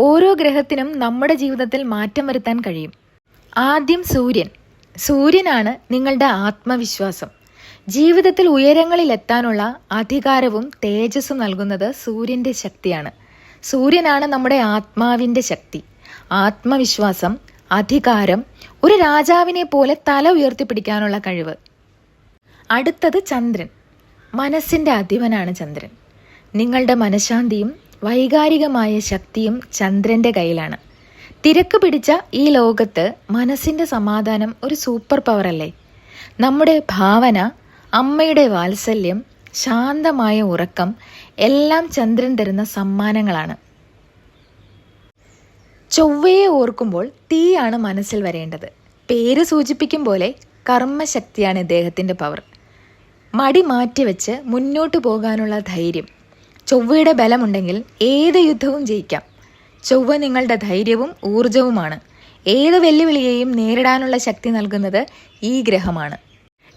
ഓരോ ഗ്രഹത്തിനും നമ്മുടെ ജീവിതത്തിൽ മാറ്റം വരുത്താൻ കഴിയും. ആദ്യം സൂര്യൻ. സൂര്യനാണ് നിങ്ങളുടെ ആത്മവിശ്വാസം. ജീവിതത്തിൽ ഉയരങ്ങളിൽ എത്താനുള്ള അധികാരവും തേജസ്സും നൽകുന്നത് സൂര്യന്റെ ശക്തിയാണ്. സൂര്യനാണ് നമ്മുടെ ആത്മാവിന്റെ ശക്തി. ആത്മവിശ്വാസം അധികാരം ഒരു രാജാവിനെ പോലെ തല ഉയർത്തിപ്പിടിക്കാനുള്ള കഴിവ്. അടുത്തത് ചന്ദ്രൻ. മനസ്സിന്റെ അധിപനാണ് ചന്ദ്രൻ. നിങ്ങളുടെ മനഃശാന്തിയും വൈകാരികമായ ശക്തിയും ചന്ദ്രന്റെ കയ്യിലാണ്. തിരക്ക് പിടിച്ച ഈ ലോകത്ത് മനസ്സിന്റെ സമാധാനം ഒരു സൂപ്പർ പവർ അല്ലേ നമ്മുടെ ഭാവന അമ്മയുടെ വാത്സല്യം ശാന്തമായ ഉറക്കം എല്ലാം ചന്ദ്രൻ തരുന്ന സമ്മാനങ്ങളാണ്. ചൊവ്വയെ ഓർക്കുമ്പോൾ തീയാണ് മനസ്സിൽ വരേണ്ടത്. പേര് സൂചിപ്പിക്കും പോലെ കർമ്മശക്തിയാണ് ഇദ്ദേഹത്തിന്റെ പവർ. മടി മാറ്റിവെച്ച് മുന്നോട്ട് പോകാനുള്ള ധൈര്യം. ചൊവ്വയുടെ ബലമുണ്ടെങ്കിൽ ഏത് യുദ്ധവും ജയിക്കാം. ചൊവ്വ നിങ്ങളുടെ ധൈര്യവും ഊർജവുമാണ്. ഏത് വെല്ലുവിളിയെയും നേരിടാനുള്ള ശക്തി നൽകുന്നത് ഈ ഗ്രഹമാണ്.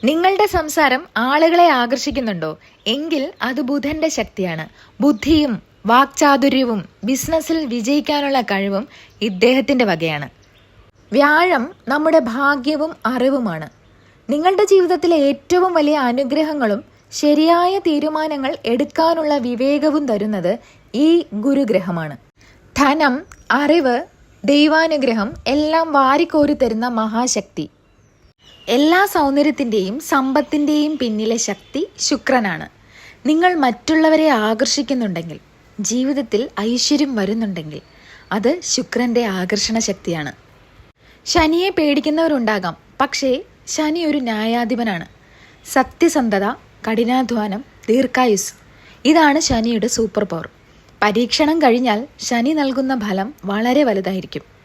നിങ്ങളുടെ സംസാരം ആളുകളെ ആകർഷിക്കുന്നുണ്ടോ? എങ്കിൽ അത് ബുധന്റെ ശക്തിയാണ്. ബുദ്ധിയും വാക്ചാതുര്യവും ബിസിനസ്സിൽ വിജയിക്കാനുള്ള കഴിവും ഇദ്ദേഹത്തിന്റെ വകയാണ്. വ്യാഴം നമ്മുടെ ഭാഗ്യവും അറിവുമാണ്. നിങ്ങളുടെ ജീവിതത്തിലെ ഏറ്റവും വലിയ അനുഗ്രഹങ്ങളും ശരിയായ തീരുമാനങ്ങൾ എടുക്കാനുള്ള വിവേകവും തരുന്നത് ഈ ഗുരുഗ്രഹമാണ്. ധനം അറിവ് ദൈവാനുഗ്രഹം എല്ലാം വാരിക്കോരി തരുന്ന മഹാശക്തി. എല്ലാ സൗന്ദര്യത്തിന്റെയും സമ്പത്തിന്റെയും പിന്നിലെ ശക്തി ശുക്രനാണ്. നിങ്ങൾ മറ്റുള്ളവരെ ആകർഷിക്കുന്നുണ്ടെങ്കിൽ ജീവിതത്തിൽ ഐശ്വര്യം വരുന്നുണ്ടെങ്കിൽ അത് ശുക്രന്റെ ആകർഷണ ശക്തിയാണ്. ശനിയെ പേടിക്കുന്നവരുണ്ടാകാം പക്ഷേ ശനി ഒരു ന്യായാധിപനാണ്. സത്യസന്ധത കഠിനാധ്വാനം ദീർഘായുസ്. ഇതാണ് ശനിയുടെ സൂപ്പർ പവർ. പരീക്ഷണം കഴിഞ്ഞാൽ ശനി നൽകുന്ന ഫലം വളരെ വലുതായിരിക്കും.